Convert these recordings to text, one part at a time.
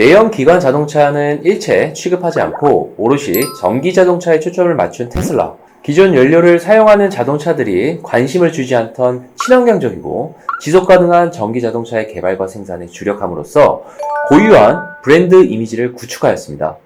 내연 기관 자동차는 일체 취급하지 않고 오롯이 전기 자동차에 초점을 맞춘 테슬라. 기존 연료를 사용하는 자동차들이 관심을 주지 않던 친환경적이고 지속 가능한 전기 자동차의 개발과 생산에 주력함으로써 고유한 브랜드 이미지를 구축하였습니다.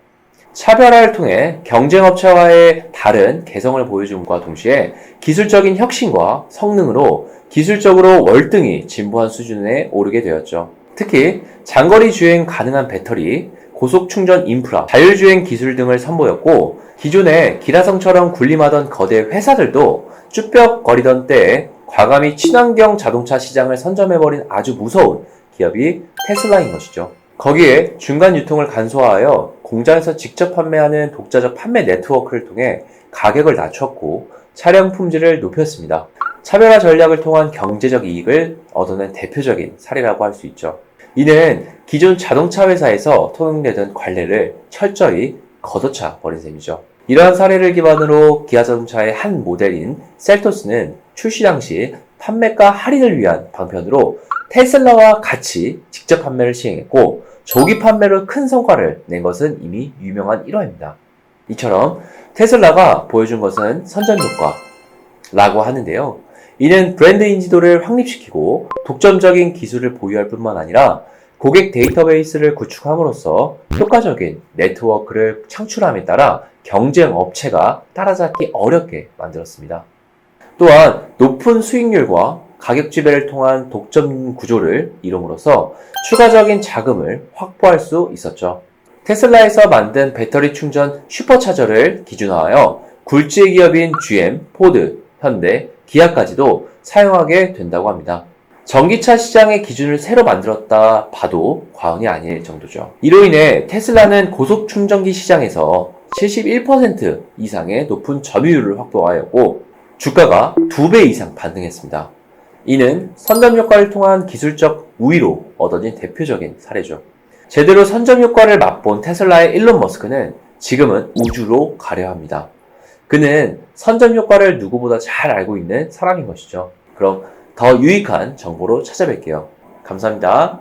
차별화를 통해 경쟁업체와의 다른 개성을 보여줌과 동시에 기술적인 혁신과 성능으로 기술적으로 월등히 진보한 수준에 오르게 되었죠. 특히 장거리 주행 가능한 배터리, 고속 충전 인프라, 자율주행 기술 등을 선보였고 기존에 기라성처럼 군림하던 거대 회사들도 쭈뼛거리던 때에 과감히 친환경 자동차 시장을 선점해버린 아주 무서운 기업이 테슬라인 것이죠. 거기에 중간 유통을 간소화하여 공장에서 직접 판매하는 독자적 판매 네트워크를 통해 가격을 낮췄고 차량 품질을 높였습니다. 차별화 전략을 통한 경제적 이익을 얻어낸 대표적인 사례라고 할 수 있죠. 이는 기존 자동차 회사에서 통용되던 관례를 철저히 걷어차 버린 셈이죠. 이러한 사례를 기반으로 기아 자동차의 한 모델인 셀토스는 출시 당시 판매가 할인을 위한 방편으로 테슬라와 같이 직접 판매를 시행했고 조기 판매로 큰 성과를 낸 것은 이미 유명한 일화입니다. 이처럼 테슬라가 보여준 것은 선전 효과라고 하는데요. 이는 브랜드 인지도를 확립시키고 독점적인 기술을 보유할 뿐만 아니라 고객 데이터베이스를 구축함으로써 효과적인 네트워크를 창출함에 따라 경쟁 업체가 따라잡기 어렵게 만들었습니다. 또한 높은 수익률과 가격 지배를 통한 독점 구조를 이룸으로써 추가적인 자금을 확보할 수 있었죠. 테슬라에서 만든 배터리 충전 슈퍼차저를 기준화하여 굴지의 기업인 GM, 포드, 현대, 기아까지도 사용하게 된다고 합니다. 전기차 시장의 기준을 새로 만들었다 봐도 과언이 아닐 정도죠. 이로 인해 테슬라는 고속 충전기 시장에서 71% 이상의 높은 점유율을 확보하였고 주가가 2배 이상 반등했습니다. 이는 선점 효과를 통한 기술적 우위로 얻어진 대표적인 사례죠. 제대로 선점 효과를 맛본 테슬라의 일론 머스크는 지금은 우주로 가려 합니다. 그는 선점 효과를 누구보다 잘 알고 있는 사람인 것이죠. 그럼 더 유익한 정보로 찾아뵐게요. 감사합니다.